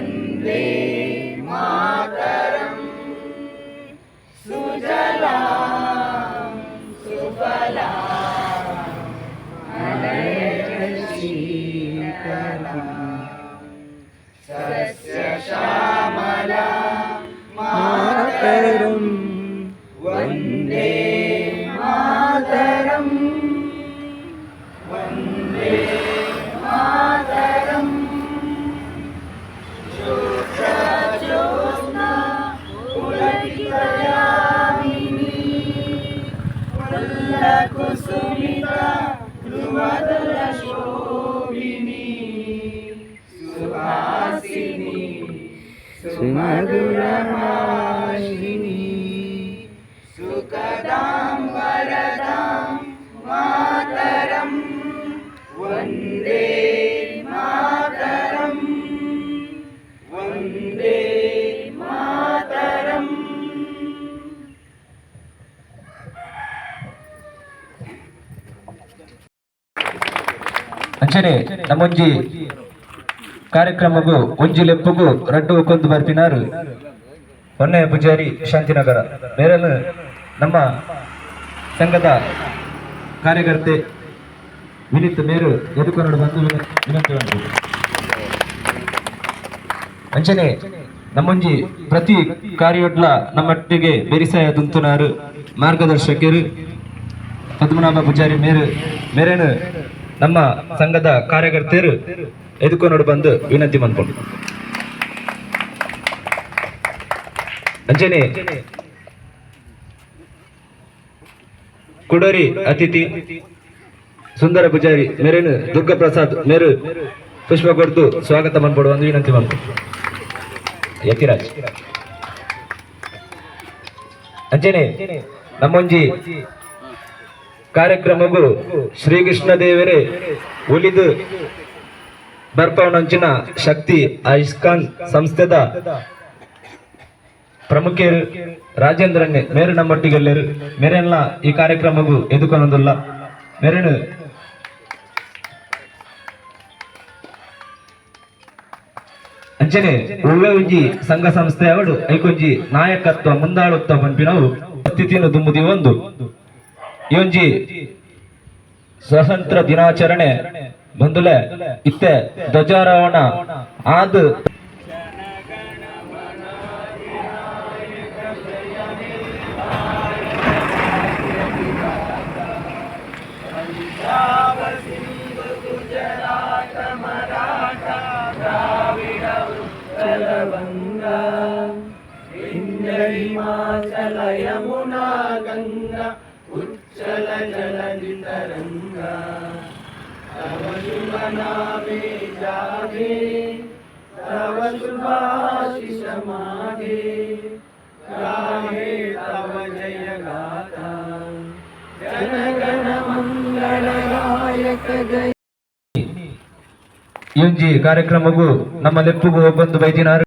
वन्दे फुल्लकुसुमिता ध्रुवदलशोभिनी सुहासिनी सुमधुरभाषिणी सुखदां वरदां मातरं वन्दे ಅಂಚನೆ ನಮ್ಮೊಂಜಿ ಕಾರ್ಯಕ್ರಮಗೂ, ಒಂಜಿ ಲೆಪ್ಪುಗೂ ರಡ್ಡು ಕೊಂದು ಬರ್ಪಿನಾರು ಹೊನ್ನೆಯ ಪೂಜಾರಿ ಶಾಂತಿನಗರ. ಬೇರೆಲ್ಲ ನಮ್ಮ ಸಂಘದ ಕಾರ್ಯಕರ್ತೆ ವಿನಿತ್ ಮೇರು ಎದುಕೊಂಡು ಬಂದು ವಿನ- ವಿನಂತಿ ಅಂಚನೆ ನಮ್ಮೊಂಜಿ ಪ್ರತಿ ಕಾರ್ಯೊಡ್ಲ ನಮ್ಮೊಟ್ಟಿಗೆ ಬೆರಿಸಾಯ ದುಂತುನಾರು ಮಾರ್ಗದರ್ಶಕರು ಪದ್ಮನಾಭ ಪೂಜಾರಿ ಮೇರು, ಮೇರೇನು ನಮ್ಮ ಸಂಘದ ಕಾರ್ಯಕರ್ತೆಯರು ಎದುಕೊಂಡು ಬಂದು ವಿನಂತಿ ಮಾಡ್ಕೊಂಡು. ಅಂಜನೆ ಕುಡರಿ ಅತಿಥಿ, ಸುಂದರ ಪೂಜಾರಿ ಮೇರೇನು ದುರ್ಗಾ ಪ್ರಸಾದ್ ಮೇರು, ಪುಷ್ಪ ಕೊಡ್ತು ಸ್ವಾಗತ ಮಾಡ್ಕೊಡು ಒಂದು ವಿನಂತಿ ಮಾಡ್ಕೊಂಡು. ಯತಿರಾಜ್. ಅಂಜನೆ ನಮ್ಮೊಂಜಿ ಕಾರ್ಯಕ್ರಮಗೂ ಶ್ರೀಕೃಷ್ಣ ದೇವರೇ ಒಲಿದು ಬರ್ಪವನಂಚಿನ ಶಕ್ತಿ ಐಸ್ಕಾನ್ ಸಂಸ್ಥೆದ ಪ್ರಮುಖರು ರಾಜೇಂದ್ರನ್ನೇ ಮೇರು ನಮ್ಮೊಟ್ಟಿಗೆಲ್ಲರು ಮೇರೆಲ್ಲ ಈ ಕಾರ್ಯಕ್ರಮಗೂ ಎದುಕೊನೊಂದುಲ್ಲ ಮೇರೆನು ಅಂಚನೆ ಉಳ್ಳಿ ಸಂಘ ಸಂಸ್ಥೆ ಅವಡು, ಐಕೊಂಜಿ ನಾಯಕತ್ವ ಮುಂದಾಳುತ್ವ ಪಂಪಿನವು ಅತಿಥಿಯನ್ನು ತುಂಬುದಿ ಒಂದು. ಈ ಒಂಜಿ ಸ್ವಾತಂತ್ರ್ಯ ದಿನಾಚರಣೆ ಬಂದುಲೆ ಇತ್ತೆ ಧ್ವಜಾರೋಹಣ ಆದ್ चलवङ्गा हिमाचल यमुना गङ्गा उच्चल जलधितरङ्गा तव शुभ नामे जागे तव शुभाशिष मागे गाहे तव जय गाथा जनगण मङ्गलदायक जय ಈ ಒಂಜಿ ಕಾರ್ಯಕ್ರಮಗೂ ನಮ್ಮ ಲೆಪ್ಪುಗೂ ಬಂದು ಬೈದಿನಾರು